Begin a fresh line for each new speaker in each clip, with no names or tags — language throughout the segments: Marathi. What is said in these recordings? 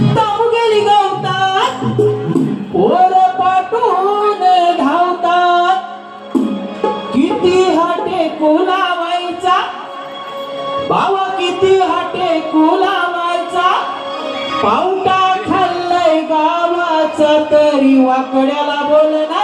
धाव गेली ओर पोर पाठून धावतात किती हाटे कोलावायचा बाबा किती हाटे कोलावायचा पावटा खाल्लंय गावाचा तरी वाकड्याला बोलना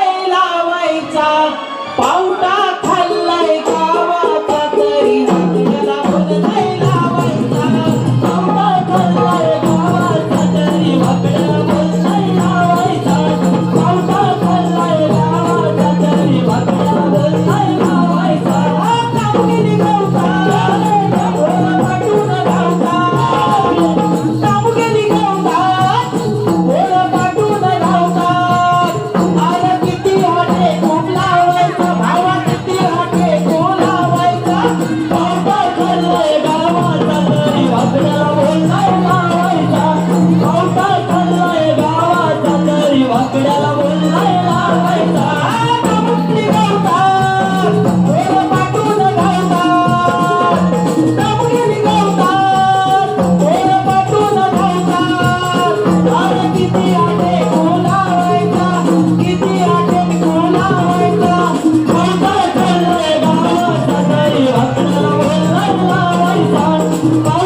Oh.